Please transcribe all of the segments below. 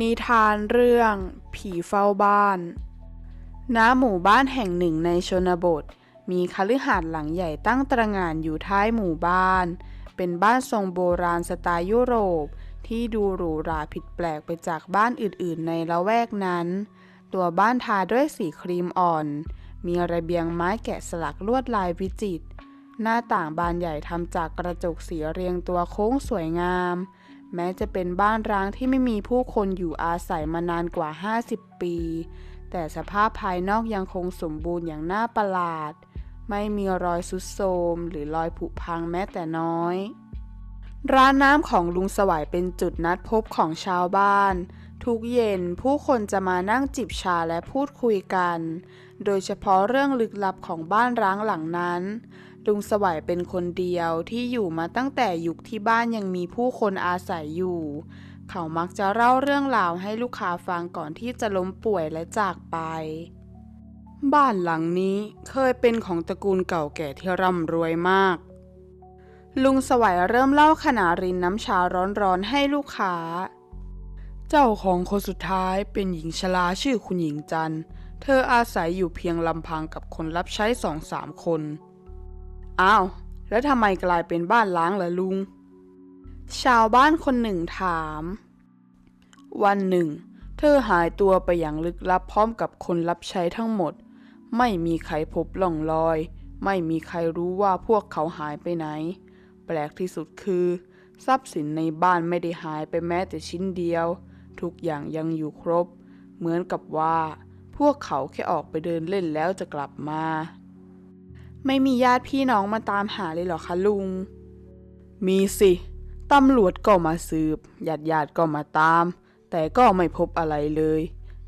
นิทานเรื่อง ผีเฝ้าบ้าน ณ หมู่บ้านแห่งหนึ่งในชนบท มีคฤหาสน์หลังใหญ่ตั้งตระหง่านอยู่ท้ายหมู่บ้าน เป็นบ้านทรงโบราณสไตล์ยุโรป ที่ดูหรูหราผิดแปลกไปจากบ้านอื่นๆ ในละแวกนั้น ตัวบ้านทาด้วยสีครีมอ่อน มีระเบียงไม้แกะสลักลวดลายวิจิตร หน้าต่างบานใหญ่ทำจากกระจกสีเรียงตัวโค้งสวยงาม แม้จะเป็นบ้านร้างที่ไม่มีผู้คนอยู่อาศัยมานานกว่า 50 ปี แต่สภาพภายนอกยังคงสมบูรณ์อย่างน่าประหลาด ไม่มีรอยสุดโทมหรือรอยผุพังแม้แต่น้อย ร้านน้ำของลุงสวัยเป็นจุดนัดพบของชาวบ้าน ทุกเย็นผู้คนจะมานั่งจิบชาและพูดคุยกัน โดยเฉพาะเรื่องลึกลับของบ้านร้างหลังนั้น ลุงสวัยเป็นคนเดียวที่อยู่มาตั้งแต่ยุคที่บ้านยังมีผู้คนอาศัยอยู่ เขามักจะเล่าเรื่องราวให้ลูกค้าฟังก่อนที่จะล้มป่วยและจากไป บ้านหลังนี้เคยเป็นของตระกูลเก่าแก่ที่ร่ำรวยมาก ลุงสวัยเริ่มเล่าขณะรินน้ำชาร้อนๆให้ลูกค้า เจ้าของคนสุดท้ายเป็นหญิงชราชื่อคุณหญิงจันเธออาศัยอยู่เพียงลำพังกับคนรับใช้สองสามคน อ้าว แล้วทำไมกลายเป็นบ้านล้างล่ะลุง ชาวบ้านคนหนึ่งถาม วันหนึ่ง เธอหายตัวไปอย่างลึกลับพร้อมกับคนรับใช้ทั้งหมด ไม่มีใครพบล่องรอย ไม่มีใครรู้ว่าพวกเขาหายไปไหน แปลกที่สุดคือ ทรัพย์สินในบ้านไม่ได้หายไปแม้แต่ชิ้นเดียว ทุกอย่างยังอยู่ครบ เหมือนกับว่า พวกเขาแค่ออกไปเดินเล่นแล้วจะกลับมา ไม่มีญาติพี่น้องมาตามหาเลยเหรอคะลุง มีสิ ตำรวจก็มาสืบ ญาติญาติๆก็มาตาม แต่ก็ไม่พบอะไรเลย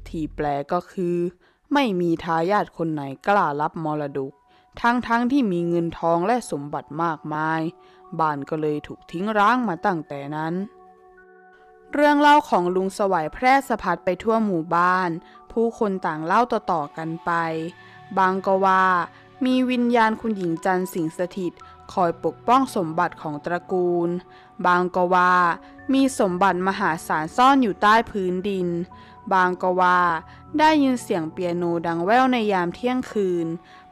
ที่แปลกก็คือ ไม่มีทายาทคนไหนกล้ารับมรดก ทั้งๆทที่มีเงินทองและสมบัติมากมาย บ้านก็เลยถูกทิ้งร้างมาตั้งแต่นั้น เรื่องเล่าของลุงสวัยแพร่สะพัดไปทั่วหมู่บ้าน ผู้คนต่างเล่าต่อๆกันไป บางก็ว่า มีวิญญาณคุณหญิงจันทร์สิงสถิตคอยปกป้องสมบัติของตระกูล บางก็ว่า มีสมบัติมหาศาลซ่อนอยู่ใต้พื้นดิน บางก็ว่า ได้ยินเสียงเปียโนดังแว่วในยามเที่ยงคืน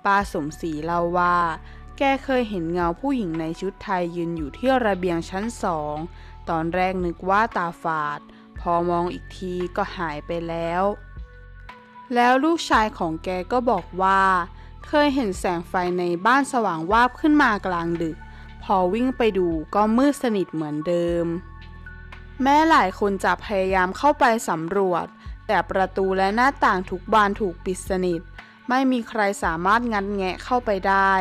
ป้าสมศรีเล่าว่า แกเคยเห็นเงาผู้หญิงในชุดไทยยืนอยู่ที่ระเบียงชั้นสอง ตอนแรกนึกว่าตาฝาด พอมองอีกทีก็หายไปแล้ว แล้วลูกชายของแกก็บอกว่า เคยเห็นแสงไฟในบ้านสว่างวาบขึ้นมากลางดึก พอวิ่งไปดูก็มืดสนิทเหมือนเดิม แม้หลายคนจะพยายามเข้าไปสำรวจ แต่ประตูและหน้าต่างทุกบานถูกปิดสนิท ไม่มีใครสามารถงัดแงะเข้าไปได้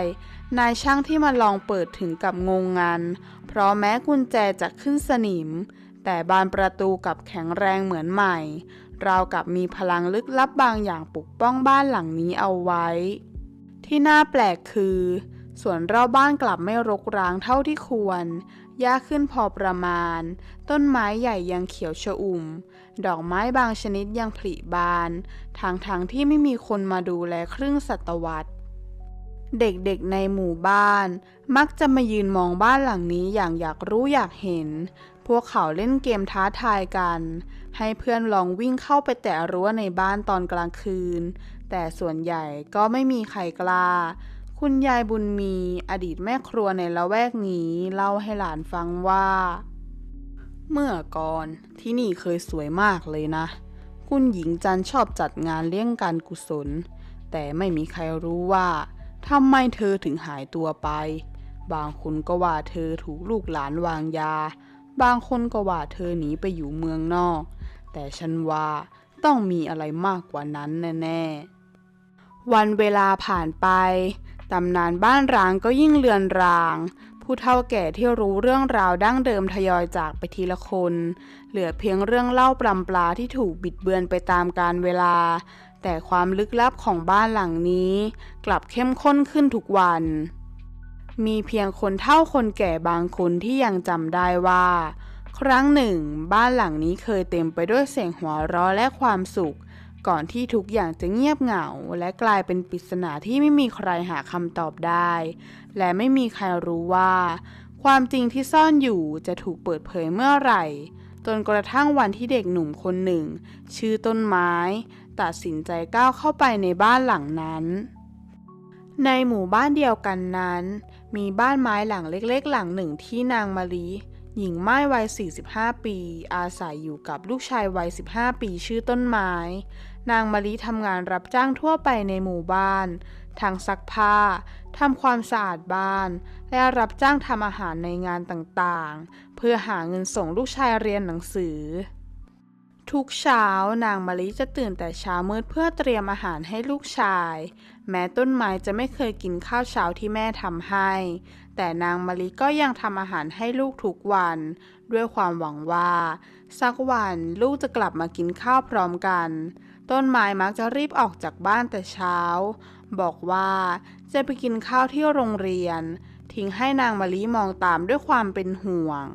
นายช่างที่มาลองเปิดถึงกับงงงัน เพราะแม้กุญแจจะขึ้นสนิม แต่บานประตูกับแข็งแรงเหมือนใหม่ราวกับมีพลังลึกลับบางอย่างปกป้องบ้านหลังนี้เอาไว้ ที่น่าแปลกคือสวนรอบบ้านกลับไม่รกร้างเท่าที่ควร หญ้าขึ้นพอประมาณ ต้นไม้ใหญ่ยังเขียวชอุ่ม ดอกไม้บางชนิดยังผลิบาน ทางทางที่ไม่มีคนมาดูแลครึ่งศตวรรษ เด็กๆในหมู่บ้าน มักจะมายืนมองบ้านหลังนี้อย่างอยากรู้อยากเห็น พวกเขาเล่นเกมท้าทายกัน ให้เพื่อนลองวิ่งเข้าไปแตะรั้วในบ้านตอนกลางคืน แต่ส่วนใหญ่ก็ไม่มีใครกล้า คุณยายบุญมีอดีตแม่ครัวในละแวกนี้เล่าให้หลานฟังว่า เมื่อก่อนที่นี่เคยสวยมากเลยนะ คุณหญิงจันชอบจัดงานเลี้ยงการกุศล แต่ไม่มีใครรู้ว่าทำไมเธอถึงหายตัวไป บางคนก็ว่าเธอถูกลูกหลานวางยา บางคนก็ว่าเธอหนีไปอยู่เมืองนอก แต่ฉันว่าต้องมีอะไรมากกว่านั้นแน่ๆ วันเวลาผ่านไปตำนานบ้านร้างก็ยิ่งเลือนราง ผู้เฒ่าแก่ที่รู้เรื่องราวดั้งเดิมทยอยจากไปทีละคน เหลือเพียงเรื่องเล่าปลำปลาที่ถูกบิดเบือนไปตามกาลเวลา แต่ความลึกลับของบ้านหลังนี้ กลับเข้มข้นขึ้นทุกวัน มีเพียงคนเฒ่าคนแก่บางคนที่ยังจำได้ว่า ครั้งหนึ่ง บ้านหลังนี้เคยเต็มไปด้วยเสียงหัวเราะและความสุข ก่อนที่ทุกอย่างจะเงียบเหงา และกลายเป็นปริศนาที่ไม่มีใครหาคำตอบได้ และไม่มีใครรู้ว่า ความจริงที่ซ่อนอยู่จะถูกเปิดเผยเมื่อไหร่จนกระทั่งวันที่เด็กหนุ่มคนหนึ่ง ชื่อต้นไม้ ตัดสินใจก้าวเข้าไปในบ้านหลังนั้น ในหมู่บ้านเดียวกันนั้น มีบ้านไม้หลังเล็กๆ หลังหนึ่งที่นางมะลิ หญิงไม้วัย 45 ปี อาศัยอยู่กับลูกชายวัย 15 ปีชื่อต้นไม้ นางมะลิทำงานรับจ้างทั่วไปในหมู่บ้าน ทั้งซักผ้า ทำความสะอาดบ้าน และรับจ้างทำอาหารในงานต่างๆ เพื่อหาเงินส่งลูกชายเรียนหนังสือ ทุกเช้านางมะลิจะตื่นแต่เช้ามืดเพื่อเตรียมอาหารให้ลูกชาย แม้ต้นไม้จะไม่เคยกินข้าวเช้าที่แม่ทำให้ แต่นางมะลิก็ยังทำอาหารให้ลูกทุกวัน ด้วยความหวังว่า สักวันลูกจะกลับมากินข้าวพร้อมกัน ต้นไม้มักจะรีบออกจากบ้านแต่เช้า บอกว่าจะไปกินข้าวที่โรงเรียน ทิ้งให้นางมะลิมองตามด้วยความเป็นห่วง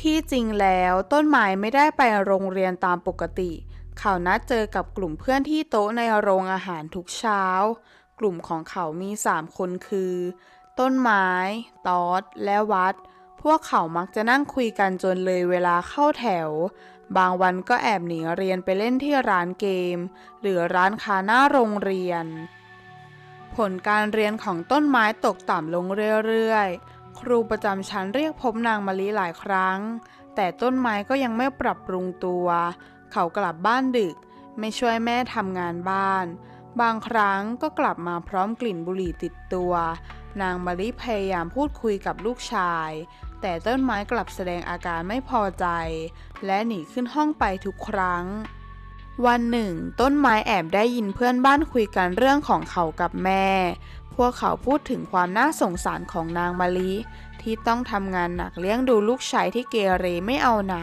ที่จริงแล้วต้นไม้ไม่ได้ไปโรงเรียนตามปกติ เขานัดเจอกับกลุ่มเพื่อนที่โต๊ะในโรงอาหารทุกเช้า กลุ่มของเขามีสามคนคือ ต้นไม้ ตอด และวัด พวกเขามักจะนั่งคุยกันจนเลยเวลาเข้าแถว บางวันก็แอบหนีเรียนไปเล่นที่ร้านเกม หรือร้านค้าหน้าโรงเรียน ผลการเรียนของต้นไม้ตกต่ำลงเรื่อยๆ ครูประจำชั้นเรียกพบนางมะลิหลายครั้ง แต่ต้นไม้ก็ยังไม่ปรับปรุงตัว เขากลับบ้านดึก ไม่ช่วยแม่ทำงานบ้าน บางครั้งก็กลับมาพร้อมกลิ่นบุหรี่ติดตัว นางมะลิพยายามพูดคุยกับลูกชาย แต่ต้นไม้กลับแสดงอาการไม่พอใจ และหนีขึ้นห้องไปทุกครั้ง วันหนึ่ง ต้นไม้แอบได้ยินเพื่อนบ้านคุยกันเรื่องของเขากับแม่ พวกเขาพูดถึงความน่าสงสารของนางมะลิ ที่ต้องทำงานหนักเลี้ยงดูลูกชายที่เกเรไม่เอาไหน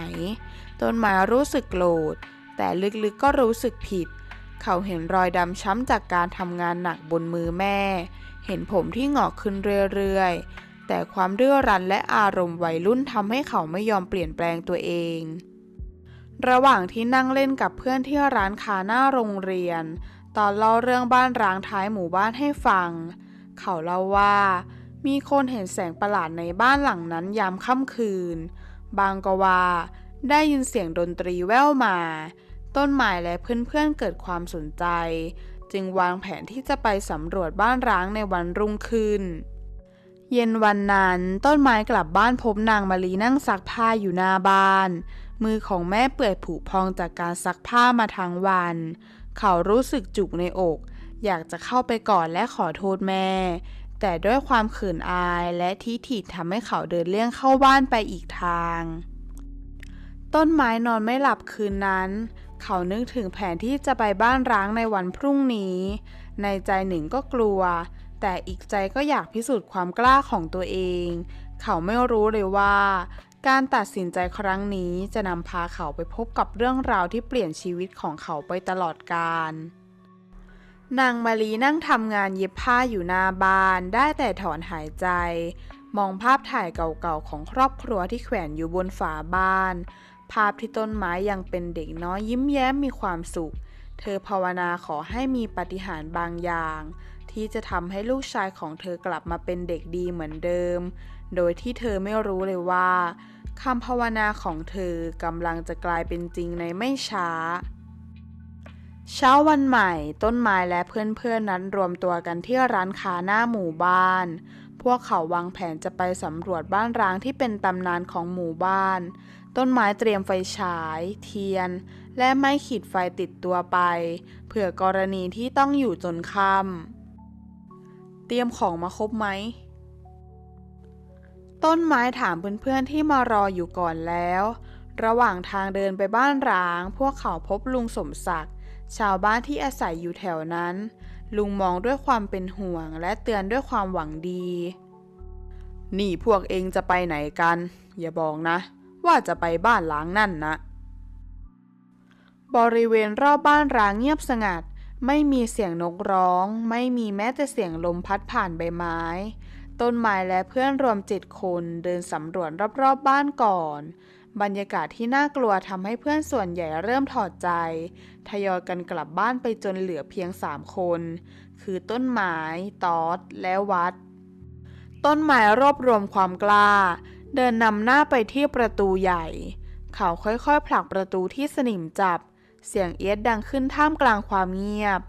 ต้นไม้รู้สึกโกรธ แต่ลึกๆก็รู้สึกผิด เขาเห็นรอยดำช้ำจากการทำงานหนักบนมือแม่ เห็นผมที่หงอกขึ้นเรื่อยๆ แต่ความดื้อรั้นและอารมณ์วัยรุ่นทำให้เขาไม่ยอมเปลี่ยนแปลงตัวเอง ระหว่างที่นั่งเล่นกับเพื่อนที่ร้านค้าหน้าโรงเรียน ตอนเล่าเรื่องบ้านร้างท้ายหมู่บ้านให้ฟัง เขาเล่าว่า มีคนเห็นแสงประหลาดในบ้านหลังนั้นยามค่ำคืน บางก็ว่า ได้ยินเสียงดนตรีแว่วมา ต้นไม้และเพื่อนๆเกิดความสนใจ จึงวางแผนที่จะไปสำรวจบ้านร้างในวันรุ่งขึ้น เย็นวันนั้นต้นไม้กลับบ้านพบนางมารีนั่งซักผ้าอยู่หน้าบ้าน มือของแม่เปื่อยผุพองจากการซักผ้ามาทั้งวัน เขารู้สึกจุกในอกอยากจะเข้าไปก่อดและขอโทษแม่ แต่ด้วยความเขินอายและทิฐิทำให้เขาเดินเลี่ยงเข้าบ้านไปอีกทาง ต้นไม้นอนไม่หลับคืนนั้น เขานึกถึงแผนที่จะไปบ้านร้างในวันพรุ่งนี้ ในใจหนึ่งก็กลัว แต่อีกใจก็อยากพิสูจน์ความกล้าของตัวเอง เขาไม่รู้เลยว่า การตัดสินใจครั้งนี้จะนำพาเขาไปพบกับเรื่องราวที่เปลี่ยนชีวิตของเขาไปตลอดกาล นางมารีนั่งทำงานเย็บผ้าอยู่หน้าบ้าน ได้แต่ถอนหายใจ มองภาพถ่ายเก่าๆของครอบครัวที่แขวนอยู่บนฝาบ้าน ภาพที่ต้นไม้ยังเป็นเด็กน้อยยิ้มแย้มมีความสุข เธอภาวนาขอให้มีปาฏิหาริย์บางอย่าง ที่จะทำให้ลูกชายของเธอกลับมาเป็นเด็กดีเหมือนเดิม โดยที่เธอไม่รู้เลยว่าคำภาวนาของเธอกำลังจะกลายเป็นจริงในไม่ช้า เช้าวันใหม่ต้นไม้และเพื่อนๆนนั้นรวมตัวกันที่ร้านค้าหน้าหมู่บ้าน พวกเขาวางแผนจะไปสำรวจบ้านร้างที่เป็นตำนานของหมู่บ้าน ต้นไม้เตรียมไฟฉาย เทียน และไม้ขีดไฟติดตัวไป เผื่อกรณีที่ต้องอยู่จนค่ำเตรียมของมาครบไหม ต้นไม้ถามเพื่อนๆที่มารออยู่ก่อนแล้ว ระหว่างทางเดินไปบ้านร้าง พวกเขาพบลุงสมศักดิ์ ชาวบ้านที่อาศัยอยู่แถวนั้น ลุงมองด้วยความเป็นห่วงและเตือนด้วยความหวังดี นี่พวกเองจะไปไหนกัน อย่าบอกนะ ว่าจะไปบ้านล้างนั่นนะ บริเวณรอบบ้านร้างเงียบสงัด ไม่มีเสียงนกร้อง ไม่มีแม้แต่เสียงลมพัดผ่านใบไม้ ต้นไม้และเพื่อนรวมเจ็ดคนเดินสำรวจรอบๆบบ้านก่อน บรรยากาศที่น่ากลัวทำให้เพื่อนส่วนใหญ่เริ่มถอดใจ ทยอยกันกลับบ้านไปจนเหลือเพียงสามคน คือต้นไม้ ตอด และวัด ต้นไม้รวบรวมความกล้า เดินนำหน้าไปที่ประตูใหญ่ เขาค่อยๆผลักประตูที่สนิมจับ เสียงเอียดดังขึ้นท่ามกลางความเงียบ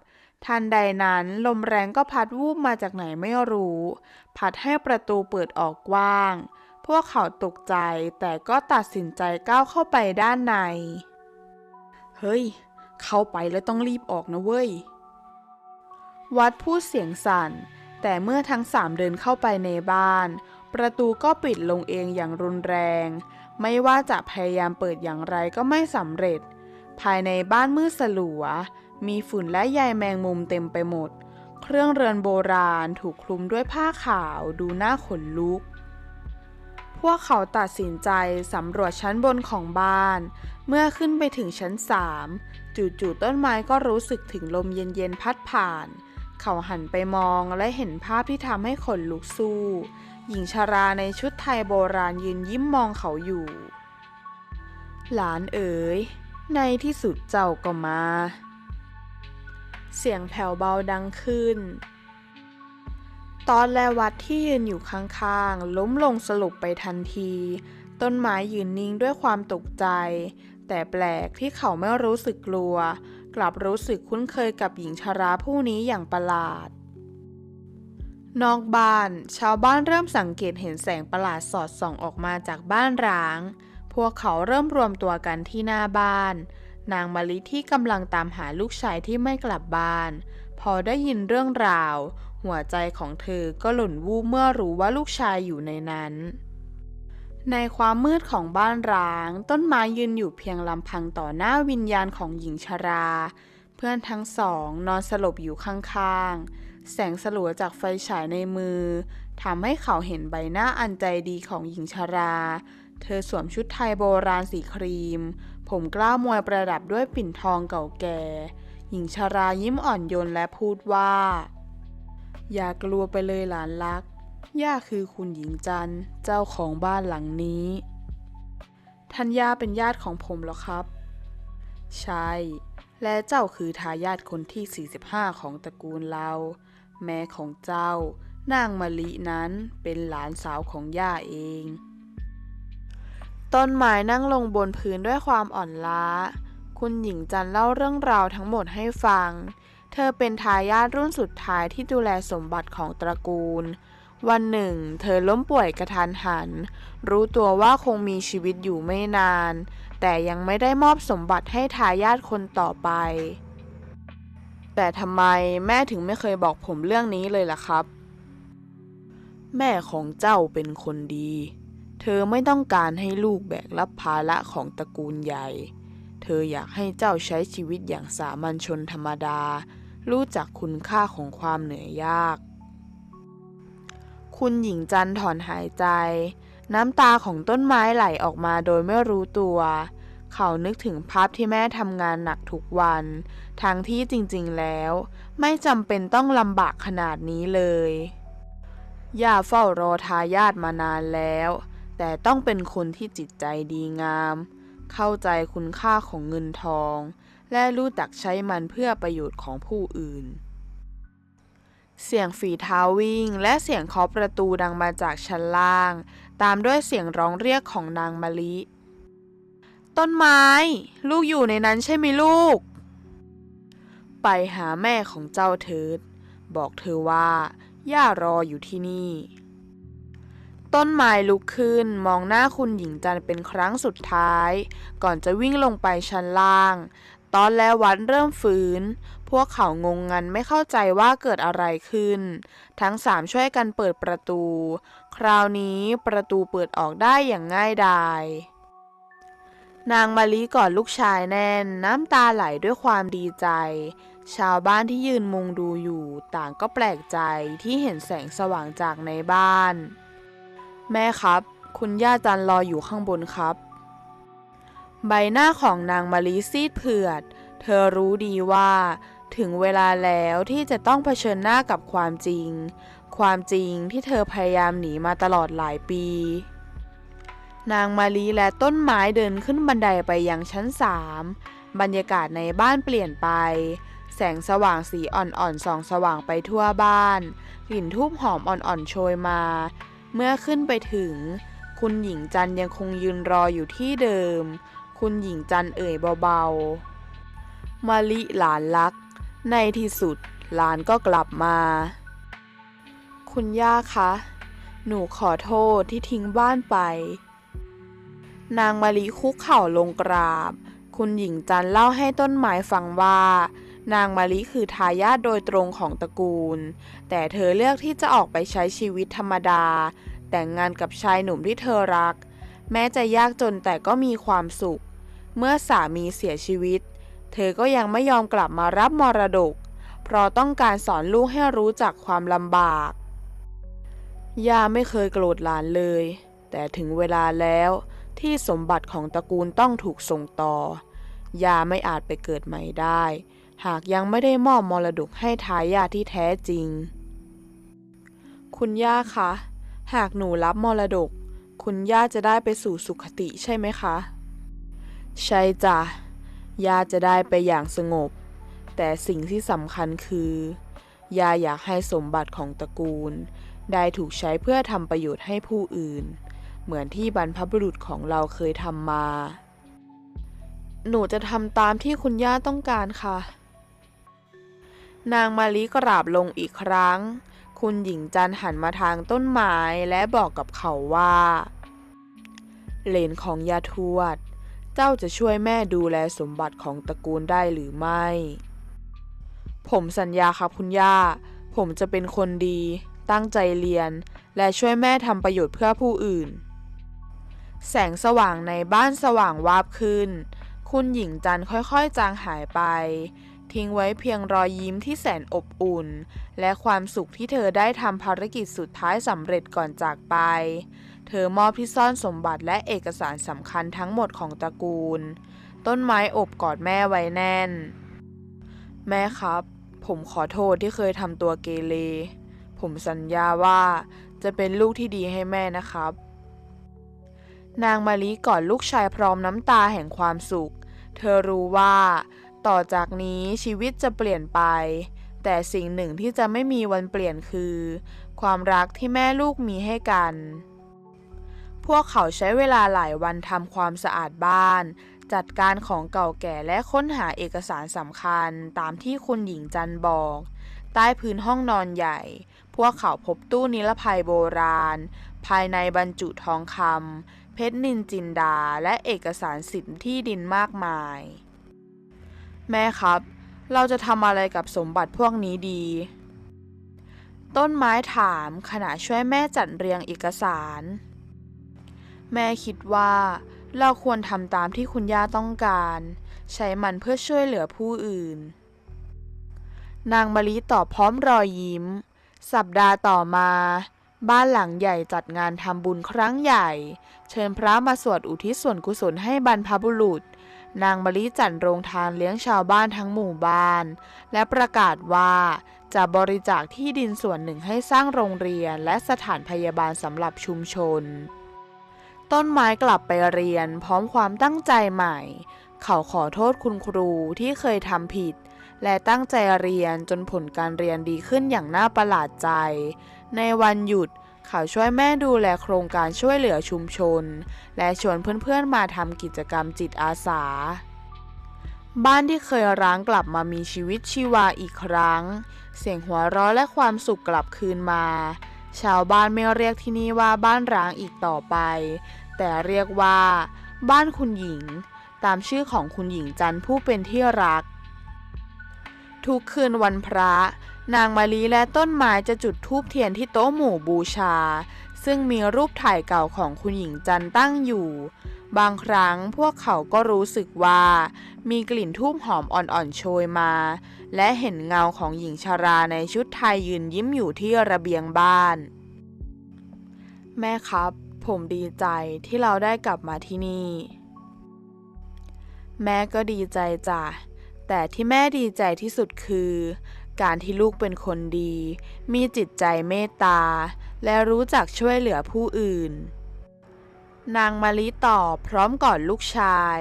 ทันใดนั้นลมแรงก็พัดวูบมาจากไหนไม่รู้ พัดให้ประตูเปิดออกกว้าง พวกเขาตกใจแต่ก็ตัดสินใจก้าวเข้าไปด้านใน เฮ้ย เข้าไปแล้วต้องรีบออกนะเว้ย วัดพูดเสียงสั่น แต่เมื่อทั้งสามเดินเข้าไปในบ้าน ประตูก็ปิดลงเองอย่างรุนแรง ไม่ว่าจะพยายามเปิดอย่างไรก็ไม่สำเร็จ ภายในบ้านมืดสลัว มีฝุ่นและใยแมงมุมเต็มไปหมด เครื่องเรือนโบราณถูกคลุมด้วยผ้าขาวดูน่าขนลุก พวกเขาตัดสินใจสำรวจชั้นบนของบ้าน เมื่อขึ้นไปถึงชั้นสามจู่ๆต้นไม้ก็รู้สึกถึงลมเย็นๆพัดผ่าน เขาหันไปมองและเห็นภาพที่ทำให้ขนลุกสู้ หญิงชาราในชุดไทยโบราณยืนยิ้มมองเขาอยู่ หลานเอ๋ย ในที่สุดเจ้าก็มา เสียงแผ่วเบาดังขึ้น ตอนและวัดที่ยืนอยู่ข้างๆ ล้มลงสลบไปทันที ต้นไม้ยืนนิ่งด้วยความตกใจ แต่แปลกที่เขาไม่รู้สึกกลัว กลับรู้สึกคุ้นเคยกับหญิงชราผู้นี้อย่างประหลาด นอกบ้าน ชาวบ้านเริ่มสังเกตเห็นแสงประหลาดสอดส่องออกมาจากบ้านร้าง พวกเขาเริ่มรวมตัวกันที่หน้าบ้าน นางมะลิที่กำลังตามหาลูกชายที่ไม่กลับบ้าน พอได้ยินเรื่องราว หัวใจของเธอก็หล่นวูบเมื่อรู้ว่าลูกชายอยู่ในนั้น ในความมืดของบ้านร้าง ต้นไม้ยืนอยู่เพียงลำพังต่อหน้าวิญญาณของหญิงชรา เพื่อนทั้งสองนอนสลบอยู่ข้างๆ แสงสลัวจากไฟฉายในมือทำให้เขาเห็นใบหน้าอันใจดีของหญิงชรา เธอสวมชุดไทยโบราณสีครีม ผมกล้าวมวยประดับด้วยปิ่นทองเก่าแก่ หญิงชรายิ้มอ่อนโยนและพูดว่า อย่ากลัวไปเลยหลานรัก ย่าคือคุณหญิงจันเจ้าของบ้านหลังนี้ท่านย่าเป็นญาติของผมหรอครับ ใช่ และเจ้าคือทายาทคนที่ 45 ของตระกูลเรา แม่ของเจ้านางมะลินั้นเป็นหลานสาวของย่าเอง ต้นไม้นั่งลงบนพื้นด้วยความอ่อนล้า คุณหญิงจันเล่าเรื่องราวทั้งหมดให้ฟัง เธอเป็นทายาทรุ่นสุดท้ายที่ดูแลสมบัติของตระกูล วันหนึ่ง เธอล้มป่วยกระทันหัน รู้ตัวว่าคงมีชีวิตอยู่ไม่นาน แต่ยังไม่ได้มอบสมบัติให้ทายาทคนต่อไป แต่ทำไมแม่ถึงไม่เคยบอกผมเรื่องนี้เลยล่ะครับ แม่ของเจ้าเป็นคนดี เธอไม่ต้องการให้ลูกแบกรับภาระของตระกูลใหญ่ เธออยากให้เจ้าใช้ชีวิตอย่างสามัญชนธรรมดา รู้จักคุณค่าของความเหนื่อยยาก คุณหญิงจันถอนหายใจ น้ำตาของต้นไม้ไหลออกมาโดยไม่รู้ตัว เขานึกถึงภาพที่แม่ทำงานหนักทุกวัน ทั้งที่จริงๆแล้ว ไม่จำเป็นต้องลำบากขนาดนี้เลยย่าเฝ้ารอทายาทมานานแล้ว แต่ต้องเป็นคนที่จิตใจดีงาม เข้าใจคุณค่าของเงินทอง และรู้จักใช้มันเพื่อประโยชน์ของผู้อื่น เสียงฝีเท้าวิ่ง และเสียงเคาะประตูดังมาจากชั้นล่าง ตามด้วยเสียงร้องเรียกของนางมะลิ ต้นไม้ ลูกอยู่ในนั้นใช่ไหมลูก ไปหาแม่ของเจ้าเถิด บอกเธอว่า ย่ารออยู่ที่นี่ต้นไม้ลุกขึ้นมองหน้าคุณหญิงจันเป็นครั้งสุดท้าย ก่อนจะวิ่งลงไปชั้นล่าง ตอนแล้ววัดเริ่มฟื้นพวกเขางงงันไม่เข้าใจว่าเกิดอะไรขึ้น ทั้งสามช่วยกันเปิดประตู คราวนี้ประตูเปิดออกได้อย่างง่ายดายนางมาลีกอดลูกชายแน่น น้ำตาไหลด้วยความดีใจ ชาวบ้านที่ยืนมุงดูอยู่ ต่างก็แปลกใจที่เห็นแสงสว่างจากในบ้าน แม่ครับ คุณย่าจันรออยู่ข้างบนครับ ใบหน้าของนางมาลีซีดเผือด เธอรู้ดีว่า ถึงเวลาแล้วที่จะต้องเผชิญหน้ากับความจริง ความจริงที่เธอพยายามหนีมาตลอดหลายปี นางมาลีและต้นไม้เดินขึ้นบันไดไปยังชั้นสามบรรยากาศในบ้านเปลี่ยนไป แสงสว่างสีอ่อนๆส่องสว่างไปทั่วบ้าน กลิ่นทูบหอมอ่อนๆโชยมา เมื่อขึ้นไปถึง คุณหญิงจันยังคงยืนรออยู่ที่เดิม คุณหญิงจันเอ่ยเบาๆมะลิหลานรัก ในที่สุดหลานก็กลับมา คุณย่าคะ หนูขอโทษที่ทิ้งบ้านไป นางมะลิคุกเข่าลงกราบ คุณหญิงจันเล่าให้ต้นไม้ฟังว่านางมะลิคือทายาทโดยตรงของตระกูล แต่เธอเลือกที่จะออกไปใช้ชีวิตธรรมดา แต่งงานกับชายหนุ่มที่เธอรัก แม้จะยากจนแต่ก็มีความสุข เมื่อสามีเสียชีวิต เธอก็ยังไม่ยอมกลับมารับมรดก เพราะต้องการสอนลูกให้รู้จักความลำบาก ย่าไม่เคยโกรธหลานเลย แต่ถึงเวลาแล้วที่สมบัติของตระกูลต้องถูกส่งต่อ ย่าไม่อาจไปเกิดใหม่ได้ หากยังไม่ได้มอบมรดกให้ทายาทที่แท้จริง คุณย่าคะ หากหนูรับมรดก คุณย่าจะได้ไปสู่สุขติใช่ไหมคะ ใช่จ้ะยาจะได้ไปอย่างสงบ แต่สิ่งที่สำคัญคือยาอยากให้สมบัติของตระกูล ได้ถูกใช้เพื่อทำประโยชน์ให้ผู้อื่น เหมือนที่บรรพบุรุษของเราเคยทำมา หนูจะทำตามที่คุณย่าต้องการค่ะ นางมาลิกราบลงอีกครั้ง คุณหญิงจันหันมาทางต้นไม้และบอกกับเขาว่า เลนของยาทวด เจ้าจะช่วยแม่ดูแลสมบัติของตระกูลได้หรือไม่ ผมสัญญาครับคุณย่า ผมจะเป็นคนดี ตั้งใจเรียน และช่วยแม่ทำประโยชน์เพื่อผู้อื่น แสงสว่างในบ้านสว่างวาบขึ้น คุณหญิงจันค่อยๆ จางหายไป ทิ้งไว้เพียงรอยยิ้มที่แสนอบอุ่น และความสุขที่เธอได้ทำภารกิจสุดท้ายสำเร็จก่อนจากไป เธอมอบที่ซ่อนสมบัติและเอกสารสำคัญทั้งหมดของตระกูล ต้นไม้อบกอดแม่ไว้แน่น แม่ครับ ผมขอโทษที่เคยทำตัวเกเร ผมสัญญาว่าจะเป็นลูกที่ดีให้แม่นะครับ นางมาลีกอดลูกชายพร้อมน้ำตาแห่งความสุข เธอรู้ว่า ต่อจากนี้ชีวิตจะเปลี่ยนไป แต่สิ่งหนึ่งที่จะไม่มีวันเปลี่ยนคือ ความรักที่แม่ลูกมีให้กัน พวกเขาใช้เวลาหลายวันทำความสะอาดบ้าน จัดการของเก่าแก่และค้นหาเอกสารสำคัญตามที่คุณหญิงจันบอก ใต้พื้นห้องนอนใหญ่ พวกเขาพบตู้นิรภัยโบราณ ภายในบรรจุทองคำเพชรนินจินดาและเอกสารสิทธิ์ที่ดินมากมาย แม่ครับ เราจะทำอะไรกับสมบัติพวกนี้ดีต้นไม้ถามขณะช่วยแม่จัดเรียงเอกสาร แม่คิดว่าเราควรทำตามที่คุณย่าต้องการ ใช้มันเพื่อช่วยเหลือผู้อื่น นางมะลิตอบพร้อมรอยยิ้ม สัปดาห์ต่อมา บ้านหลังใหญ่จัดงานทำบุญครั้งใหญ่ เชิญพระมาสวดอุทิศส่วนกุศลให้บรรพบุรุษ นางมะลิจัดโรงทานเลี้ยงชาวบ้านทั้งหมู่บ้าน และประกาศว่าจะบริจาคที่ดินส่วนหนึ่งให้สร้างโรงเรียนและสถานพยาบาลสำหรับชุมชน ต้นไม้กลับไปเรียนพร้อมความตั้งใจใหม่ เขาขอโทษคุณครูที่เคยทำผิด และตั้งใจเรียนจนผลการเรียนดีขึ้นอย่างน่าประหลาดใจ ในวันหยุดเขาช่วยแม่ดูแลโครงการช่วยเหลือชุมชน และชวนเพื่อนๆมาทำกิจกรรมจิตอาสา บ้านที่เคยร้างกลับมามีชีวิตชีวาอีกครั้ง เสียงหัวเราะและความสุขกลับคืนมา ชาวบ้านไม่เรียกที่นี่ว่าบ้านร้างอีกต่อไป แต่เรียกว่า บ้านคุณหญิง ตามชื่อของคุณหญิงจันทร์ผู้เป็นที่รัก ทุกคืนวันพระ นางมาลีและต้นไม้จะจุดธูปเทียนที่โต๊ะหมู่บูชา ซึ่งมีรูปถ่ายเก่าของคุณหญิงจันทร์ตั้งอยู่ บางครั้งพวกเขาก็รู้สึกว่า มีกลิ่นทูบหอมอ่อนๆโชยมา และเห็นเงาของหญิงชาราในชุดไทยยืนยิ้มอยู่ที่ระเบียงบ้าน แม่ครับ ผมดีใจที่เราได้กลับมาที่นี่ แม่ก็ดีใจจ้ะ แต่ที่แม่ดีใจที่สุดคือ การที่ลูกเป็นคนดี มีจิตใจเมตตา และรู้จักช่วยเหลือผู้อื่น นางมาลิตอบพร้อมกอดลูกชาย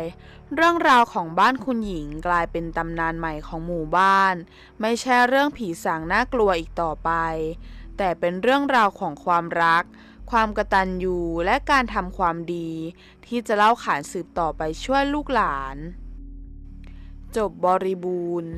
เรื่องราวของบ้านคุณหญิงกลายเป็นตำนานใหม่ของหมู่บ้าน ไม่ใช่เรื่องผีสางน่ากลัวอีกต่อไป แต่เป็นเรื่องราวของความรัก ความกตัญญูและการทำความดี ที่จะเล่าขานสืบต่อไปช่วยลูกหลาน จบบริบูรณ์